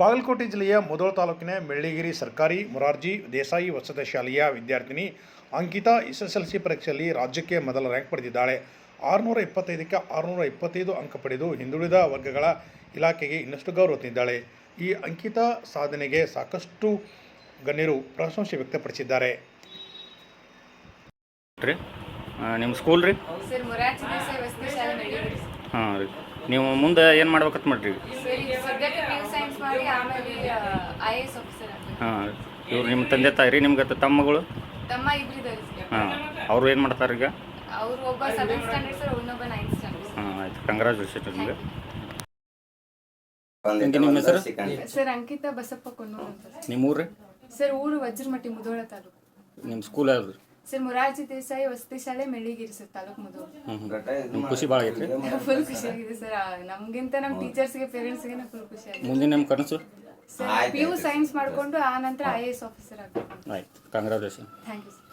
ಬಾಗಲಕೋಟೆ ಜಿಲ್ಲೆಯ ಮೊದಲ ತಾಲೂಕಿನ ಮೆಳ್ಳಿಗಿರಿ ಸರ್ಕಾರಿ ಮೊರಾರ್ಜಿ ದೇಸಾಯಿ ವಸತಿ ಶಾಲೆಯ ವಿದ್ಯಾರ್ಥಿನಿ Ankita S S L C ಪರೀಕ್ಷೆಯಲ್ಲಿ ರಾಜ್ಯಕ್ಕೆ ಮೊದಲ ರ್ಯಾಂಕ್ ಪಡೆದಿದ್ದಾಳೆ. ಆರುನೂರ ಇಪ್ಪತ್ತೈದಕ್ಕೆ ಆರುನೂರ ಇಪ್ಪತ್ತೈದು ಅಂಕ ಪಡೆದು ಹಿಂದುಳಿದ ವರ್ಗಗಳ ಇಲಾಖೆಗೆ ಇನ್ನಷ್ಟು ಗೌರವ ತಂದಿದ್ದಾಳೆ. ಈ ಅಂಕಿತಾ ಸಾಧನೆಗೆ ಸಾಕಷ್ಟು ಗಣ್ಯರು ಪ್ರಶಂಸೆ ವ್ಯಕ್ತಪಡಿಸಿದ್ದಾರೆ. ರೀ ನಿಮ್ಮ ಸ್ಕೂಲ್ ರೀ? ಸರ್ ದೇಸಾಯಿ ವಸತಿ ಶಾಲೆ ನಡೀರಿ ಹಾಂ ರೀ. ನೀವು ಮುಂದೆ ಏನು ಮಾಡ್ಬೇಕಂತ ಮಾಡ್ರಿ? ಹಾಂ ಇವ್ರು ನಿಮ್ಮ ತಂದೆ ತಾಯಿ ರೀ ನಿಮ್ಗೆ ತಮ್ಮಗಳು ಹಾಂ ಅವರು ಏನು ಮಾಡ್ತಾರೆ ಈಗ? ಅವ್ರು ಒಬ್ಬ ಸೆವೆಂತ್ ಸ್ಟ್ಯಾಂಡರ್ಡ್ ಸರ್ ಇನ್ನೊಬ್ಬ ನೈನ್ತ್ ಸ್ಟ್ಯಾಂಡರ್ಡ್ ಹಾಂ ಆಯ್ತು. ಕಂಗ್ರಾಚುಲೇಷನ್ ನಿಮಗೆ. ನಿಮ್ಮ ಹೆಸರು? ಸರ್ ಅಂಕಿತಾ ಬಸಪ್ಪ ಕೊನ್ನೂರು ನಿಮ್ಮ ಊರು ಸರ್ ಊರು ವಜ್ರಮಟ್ಟಿ ಮುಧೋಳ ತಾಲೂಕು. ನಿಮ್ಮ ಸ್ಕೂಲ್ ಯಾವ್ದು? ಸರ್ ಮೊರಾರ್ಜಿ ದೇಸಾಯಿ ವಸತಿ ಶಾಲೆ ಮೆಳ್ಳಿಗಿರಿ ಸರ್ ತಾಲೂಕು ಮುದು ನಿಮ್ಗೆ ಖುಷಿ ಭಾಳ ಆಗೈತೆ ಫುಲ್ ಖುಷಿಯಾಗಿದೆ ಸರ್ ನಮ್ಗಿಂತ ನಮ್ಮ ಟೀಚರ್ಸ್ಗೆ ಪೇರೆಂಟ್ಸ್ಗೆ ಫುಲ್ ಖುಷಿಯಾಗಿದೆ ಮುಂದಿನ ನಿಮ್ಮ ಕನಸು? ಸರ್ ಪಿ ಯು ಸೈನ್ಸ್ ಮಾಡಿಕೊಂಡು ಆ ನಂತರ ಐ ಎ ಎಸ್ ಆಫೀಸರ್ ಆಗಬೇಕು. ಆಯ್ತು ಕಂಗ್ರಾಚುಲೇಷನ್. Thank you sir.